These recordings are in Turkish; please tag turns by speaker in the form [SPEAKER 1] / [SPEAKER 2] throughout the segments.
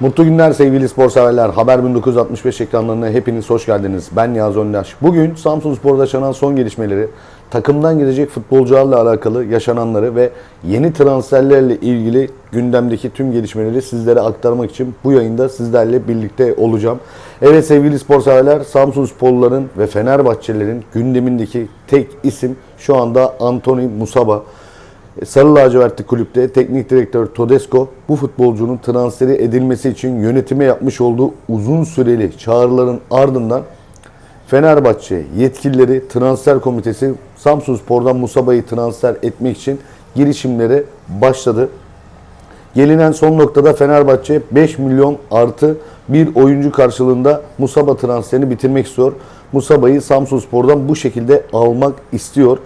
[SPEAKER 1] Mutlu günler sevgili spor severler. Haber 1965 ekranlarına hepiniz hoş geldiniz. Ben Nihat Öndaş. Bugün Samsun Spor'da yaşanan son gelişmeleri, takımdan gidecek futbolcularla alakalı yaşananları ve yeni transferlerle ilgili gündemdeki tüm gelişmeleri sizlere aktarmak için bu yayında sizlerle birlikte olacağım. Evet sevgili spor severler, Samsun Sporluların ve Fenerbahçelilerin gündemindeki tek isim şu anda Anthony Musaba. Sarı lacivertli kulüpte teknik direktör Todesco bu futbolcunun transferi edilmesi için yönetime yapmış olduğu uzun süreli çağrıların ardından Fenerbahçe yetkilileri transfer komitesi Samsun Spor'dan Musaba'yı transfer etmek için girişimlere başladı. Gelinen son noktada Fenerbahçe 5 milyon artı bir oyuncu karşılığında Musaba transferini bitirmek istiyor. Musaba'yı Samsun Spor'dan bu şekilde almak istiyor.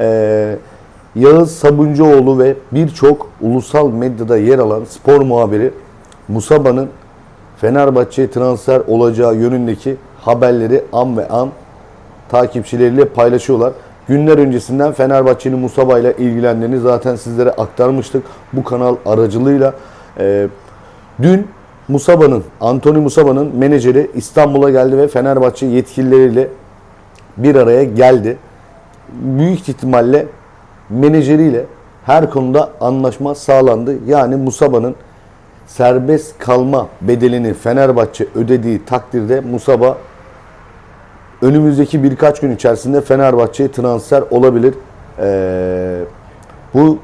[SPEAKER 1] Ee, Yağız Sabuncuoğlu ve birçok ulusal medyada yer alan spor muhabiri Musaba'nın Fenerbahçe'ye transfer olacağı yönündeki haberleri an ve an takipçileriyle paylaşıyorlar. Günler öncesinden Fenerbahçe'nin Musaba ile ilgilendiğini zaten sizlere aktarmıştık bu kanal aracılığıyla. Ee, dün Musaba'nın, Anthony Musaba'nın menajeri İstanbul'a geldi ve Fenerbahçe yetkilileriyle bir araya geldi. Büyük ihtimalle menajeriyle her konuda anlaşma sağlandı. Yani Musaba'nın serbest kalma bedelini Fenerbahçe ödediği takdirde Musaba önümüzdeki birkaç gün içerisinde Fenerbahçe'ye transfer olabilir. Ee, bu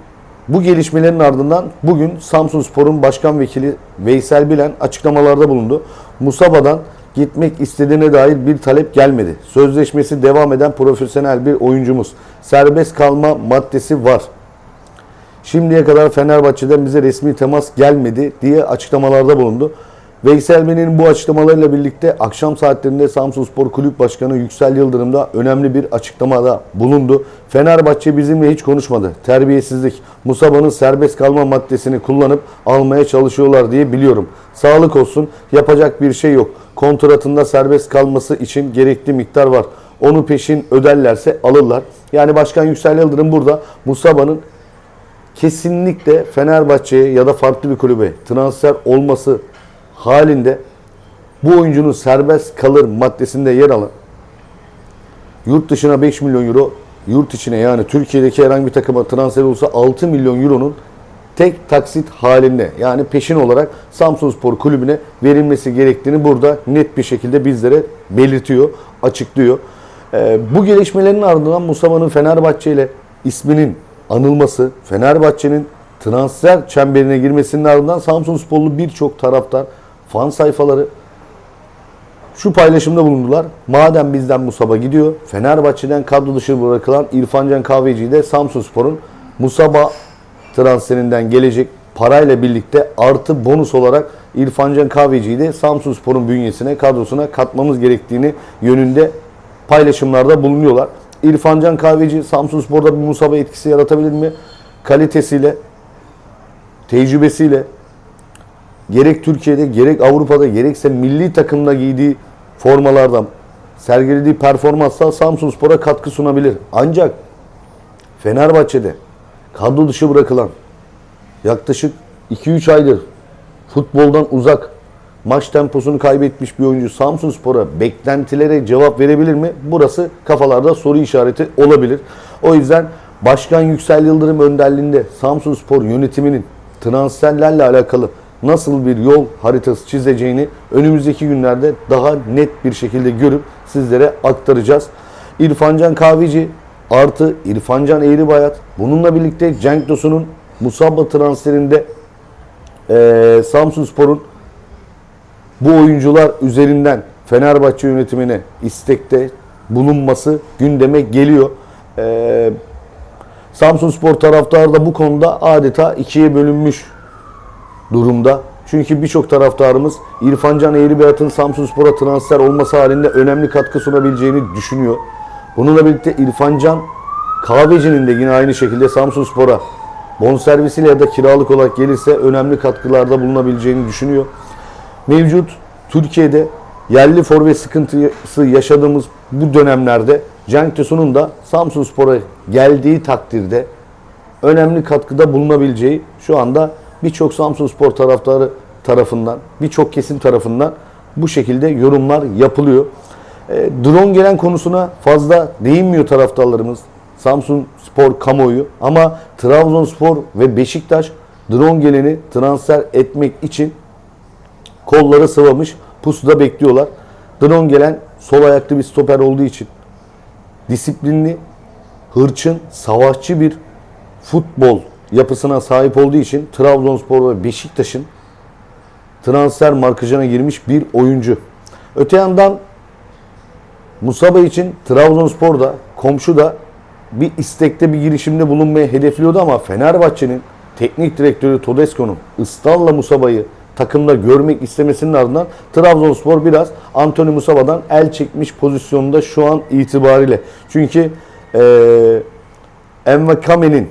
[SPEAKER 1] bu gelişmelerin ardından bugün Samsun Spor'un başkan vekili Veysel Bilen açıklamalarda bulundu. Musaba'dan gitmek istediğine dair bir talep gelmedi. Sözleşmesi devam eden profesyonel bir oyuncumuz. Serbest kalma maddesi var. Şimdiye kadar Fenerbahçe'den bize resmi temas gelmedi diye açıklamalarda bulundu. Veysel Bey'in bu açıklamalarıyla birlikte akşam saatlerinde Samsun Spor Kulüp Başkanı Yüksel Yıldırım da önemli bir açıklamada bulundu. Fenerbahçe bizimle hiç konuşmadı. Terbiyesizlik. Musaba'nın serbest kalma maddesini kullanıp almaya çalışıyorlar diye biliyorum. Sağlık olsun. Yapacak bir şey yok. Kontratında serbest kalması için gerekli miktar var. Onu peşin öderlerse alırlar. Yani Başkan Yüksel Yıldırım burada Musaba'nın kesinlikle Fenerbahçe'ye ya da farklı bir kulübe transfer olması halinde bu oyuncunun serbest kalır maddesinde yer alan yurt dışına 5 milyon euro, yurt içine yani Türkiye'deki herhangi bir takıma transfer olsa 6 milyon euronun tek taksit halinde yani peşin olarak Samsun Spor Kulübü'ne verilmesi gerektiğini burada net bir şekilde bizlere belirtiyor, açıklıyor. Ee, bu gelişmelerin ardından Mustafa'nın Fenerbahçe ile isminin anılması, Fenerbahçe'nin transfer çemberine girmesinin ardından Samsun Sporlu birçok taraftar, fan sayfaları şu paylaşımda bulundular. Madem bizden Musaba gidiyor, Fenerbahçe'den kadro dışı bırakılan İrfancan Kahveci'yi de Samsun Spor'un Musaba transferinden gelecek parayla birlikte artı bonus olarak İrfancan Kahveci'yi de Samsun Spor'un bünyesine, kadrosuna katmamız gerektiğini yönünde paylaşımlarda bulunuyorlar. İrfancan Kahveci Samsun Spor'da bir Musaba etkisi yaratabilir mi? Kalitesiyle, tecrübesiyle, gerek Türkiye'de gerek Avrupa'da gerekse milli takımda giydiği formalardan sergilediği performansla Samsun Spor'a katkı sunabilir. Ancak Fenerbahçe'de kadro dışı bırakılan yaklaşık 2-3 aydır futboldan uzak maç temposunu kaybetmiş bir oyuncu Samsun Spor'a beklentilere cevap verebilir mi? Burası kafalarda soru işareti olabilir. O yüzden Başkan Yüksel Yıldırım önderliğinde Samsun Spor yönetiminin transferlerle alakalı nasıl bir yol haritası çizeceğini önümüzdeki günlerde daha net bir şekilde görüp sizlere aktaracağız. İrfancan Kahveci artı İrfancan Eğribayat bununla birlikte Cenk Tosun'un Musabba transferinde eee Samsun Spor'un bu oyuncular üzerinden Fenerbahçe yönetimine istekte bulunması gündeme geliyor. Ee, Samsun Spor taraftarı da bu konuda adeta ikiye bölünmüş durumda. Çünkü birçok taraftarımız İrfancan Eğribeyat'ın Samsun Spor'a transfer olması halinde önemli katkı sunabileceğini düşünüyor. Bununla birlikte İrfancan Kahveci'nin de yine aynı şekilde Samsun Spor'a bonservisiyle ya da kiralık olarak gelirse önemli katkılarda bulunabileceğini düşünüyor mevcut Türkiye'de yerli forvet sıkıntısı yaşadığımız bu dönemlerde Cenk Tosun'un da Samsun Spor'a geldiği takdirde önemli katkıda bulunabileceği şu anda birçok Samsun Spor taraftarı tarafından, birçok kesim tarafından bu şekilde yorumlar yapılıyor. E, drone gelen konusuna fazla değinmiyor taraftarlarımız. Samsun Spor kamuoyu ama Trabzonspor ve Beşiktaş drone geleni transfer etmek için kolları sıvamış pusuda bekliyorlar. Drone gelen sol ayaklı bir stoper olduğu için disiplinli, hırçın, savaşçı bir futbol yapısına sahip olduğu için Trabzonspor ve Beşiktaş'ın transfer markajına girmiş bir oyuncu. Öte yandan Musaba için Trabzonspor da komşu da bir istekte bir girişimde bulunmayı hedefliyordu ama Fenerbahçe'nin teknik direktörü Todesco'nun ısrarla Musaba'yı takımda görmek istemesinin ardından Trabzonspor biraz Anthony Musaba'dan el çekmiş pozisyonda şu an itibariyle. Çünkü eee Envakame'nin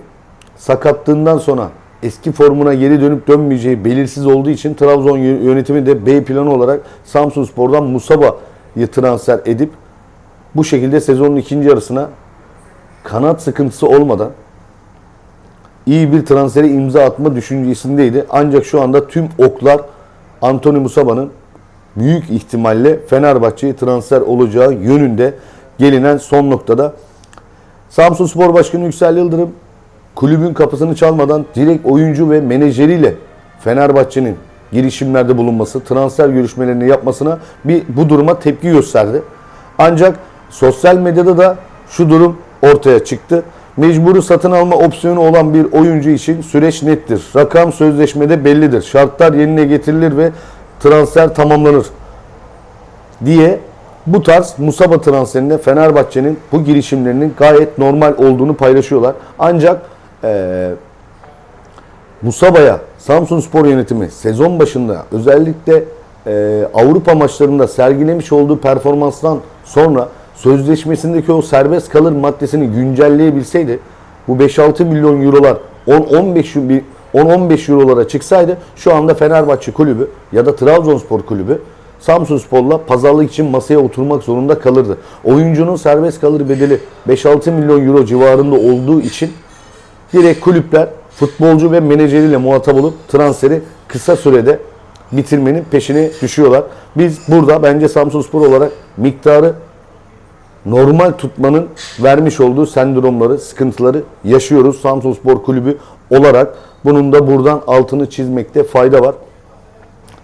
[SPEAKER 1] sakatlığından sonra eski formuna geri dönüp dönmeyeceği belirsiz olduğu için Trabzon yö- yönetimi de B planı olarak Samsunspor'dan Musaba'yı transfer edip bu şekilde sezonun ikinci yarısına kanat sıkıntısı olmadan iyi bir transfere imza atma düşüncesindeydi. Ancak şu anda tüm oklar Anthony Musaba'nın büyük ihtimalle Fenerbahçe'ye transfer olacağı yönünde gelinen son noktada. Samsun Spor Başkanı Yüksel Yıldırım kulübün kapısını çalmadan direkt oyuncu ve menajeriyle Fenerbahçe'nin girişimlerde bulunması, transfer görüşmelerini yapmasına bir bu duruma tepki gösterdi. Ancak sosyal medyada da şu durum ortaya çıktı. Mecburi satın alma opsiyonu olan bir oyuncu için süreç nettir. Rakam sözleşmede bellidir. Şartlar yerine getirilir ve transfer tamamlanır diye bu tarz Musaba transferinde Fenerbahçe'nin bu girişimlerinin gayet normal olduğunu paylaşıyorlar. Ancak eee Musaba'ya Samsun Spor Yönetimi sezon başında özellikle eee, Avrupa maçlarında sergilemiş olduğu performanstan sonra sözleşmesindeki o serbest kalır maddesini güncelleyebilseydi bu 5-6 milyon eurolar 10-15 bi- 10-15 eurolara çıksaydı şu anda Fenerbahçe kulübü ya da Trabzonspor kulübü Samsun Spor'la pazarlık için masaya oturmak zorunda kalırdı. Oyuncunun serbest kalır bedeli 5-6 milyon euro civarında olduğu için direkt kulüpler futbolcu ve menajeriyle muhatap olup transferi kısa sürede bitirmenin peşine düşüyorlar. Biz burada bence Samsunspor olarak miktarı normal tutmanın vermiş olduğu sendromları, sıkıntıları yaşıyoruz. Samsunspor Kulübü olarak bunun da buradan altını çizmekte fayda var.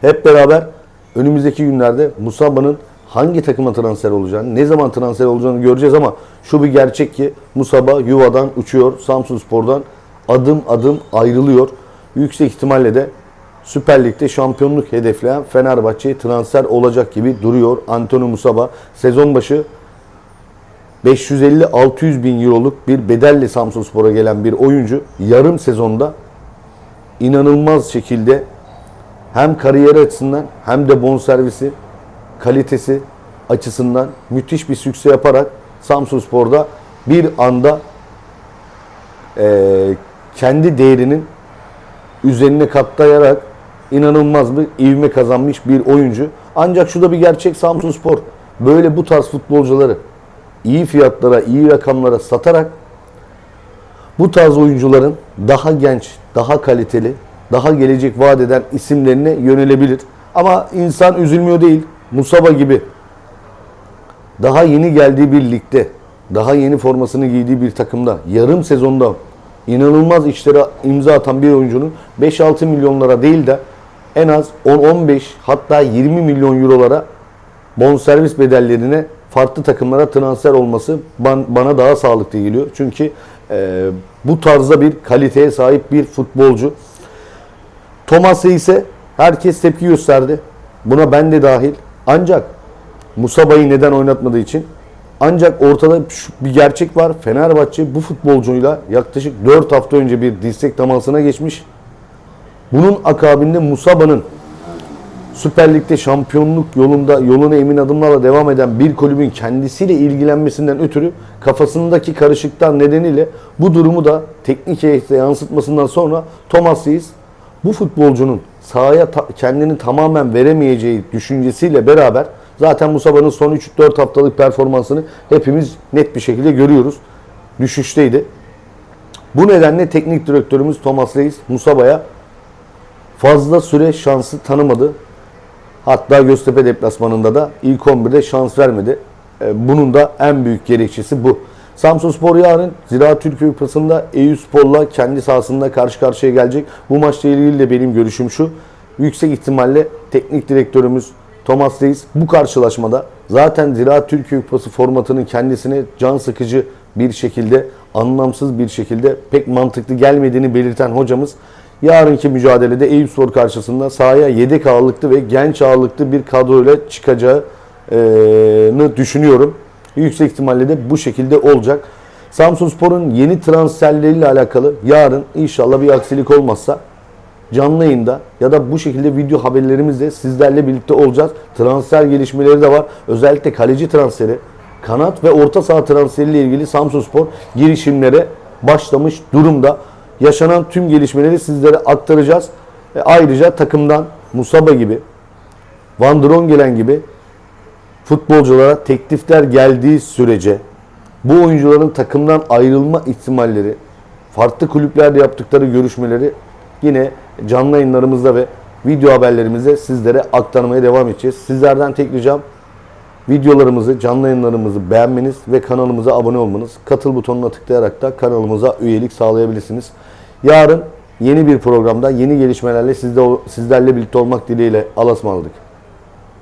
[SPEAKER 1] Hep beraber önümüzdeki günlerde Musaba'nın hangi takıma transfer olacağını, ne zaman transfer olacağını göreceğiz ama şu bir gerçek ki Musaba yuvadan uçuyor. Samsunspor'dan adım adım ayrılıyor. Yüksek ihtimalle de Süper Lig'de şampiyonluk hedefleyen Fenerbahçe'ye transfer olacak gibi duruyor. Antonio Musaba sezon başı 550-600 bin euroluk bir bedelle Samsunspor'a gelen bir oyuncu yarım sezonda inanılmaz şekilde hem kariyer açısından hem de bonservisi kalitesi açısından müthiş bir sükse yaparak Samsunspor'da bir anda eee, kendi değerinin üzerine katlayarak inanılmaz bir ivme kazanmış bir oyuncu. Ancak şu da bir gerçek Samsunspor böyle bu tarz futbolcuları iyi fiyatlara, iyi rakamlara satarak bu tarz oyuncuların daha genç, daha kaliteli, daha gelecek vaat eden isimlerine yönelebilir. Ama insan üzülmüyor değil. Musaba gibi daha yeni geldiği bir ligde, daha yeni formasını giydiği bir takımda, yarım sezonda inanılmaz işlere imza atan bir oyuncunun 5-6 milyonlara değil de en az 10-15 hatta 20 milyon eurolara bonservis bedellerine farklı takımlara transfer olması ban- bana daha sağlıklı geliyor. Çünkü e, bu tarzda bir kaliteye sahip bir futbolcu. Thomas'ı ise herkes tepki gösterdi. Buna ben de dahil. Ancak Musaba'yı neden oynatmadığı için ancak ortada bir gerçek var. Fenerbahçe bu futbolcuyla yaklaşık 4 hafta önce bir dirsek temasına geçmiş. Bunun akabinde Musaba'nın Süper Lig'de şampiyonluk yolunda yoluna emin adımlarla devam eden bir kulübün kendisiyle ilgilenmesinden ötürü kafasındaki karışıklıklar nedeniyle bu durumu da teknik heyete yansıtmasından sonra Thomas Reis bu futbolcunun sahaya ta- kendini tamamen veremeyeceği düşüncesiyle beraber zaten Musaba'nın son 3-4 haftalık performansını hepimiz net bir şekilde görüyoruz. Düşüşteydi. Bu nedenle teknik direktörümüz Thomas Reis Musaba'ya fazla süre şansı tanımadı. Hatta Göztepe deplasmanında da ilk 11'de şans vermedi. E, Bunun da en büyük gerekçesi bu. Samsunspor yarın Ziraat Türkiye Kupası'nda Eyüpspor'la kendi sahasında karşı karşıya gelecek. Bu maçla ilgili de benim görüşüm şu. Yüksek ihtimalle teknik direktörümüz Thomas Reis bu karşılaşmada zaten Ziraat Türkiye Kupası formatının kendisine can sıkıcı bir şekilde, anlamsız bir şekilde pek mantıklı gelmediğini belirten hocamız yarınki mücadelede Eyüpspor karşısında sahaya yedek ağırlıklı ve genç ağırlıklı bir kadroyla çıkacağını düşünüyorum. Yüksek ihtimalle de bu şekilde olacak. Samsunspor'un yeni transferleriyle alakalı yarın inşallah bir aksilik olmazsa canlı yayında ya da bu şekilde video haberlerimizle sizlerle birlikte olacağız. Transfer gelişmeleri de var. Özellikle kaleci transferi, kanat ve orta saha transferiyle ilgili Samsunspor girişimlere başlamış durumda. Yaşanan tüm gelişmeleri sizlere aktaracağız. E ayrıca takımdan Musaba gibi, Van Drongelen gibi futbolculara teklifler geldiği sürece bu oyuncuların takımdan ayrılma ihtimalleri, farklı kulüplerde yaptıkları görüşmeleri yine canlı yayınlarımızda ve video haberlerimizde sizlere aktarmaya devam edeceğiz. Sizlerden tek ricam videolarımızı, canlı yayınlarımızı beğenmeniz ve kanalımıza abone olmanız. Katıl butonuna tıklayarak da kanalımıza üyelik sağlayabilirsiniz. Yarın yeni bir programda yeni gelişmelerle sizde, sizlerle birlikte olmak dileğiyle Allah'a ısmarladık.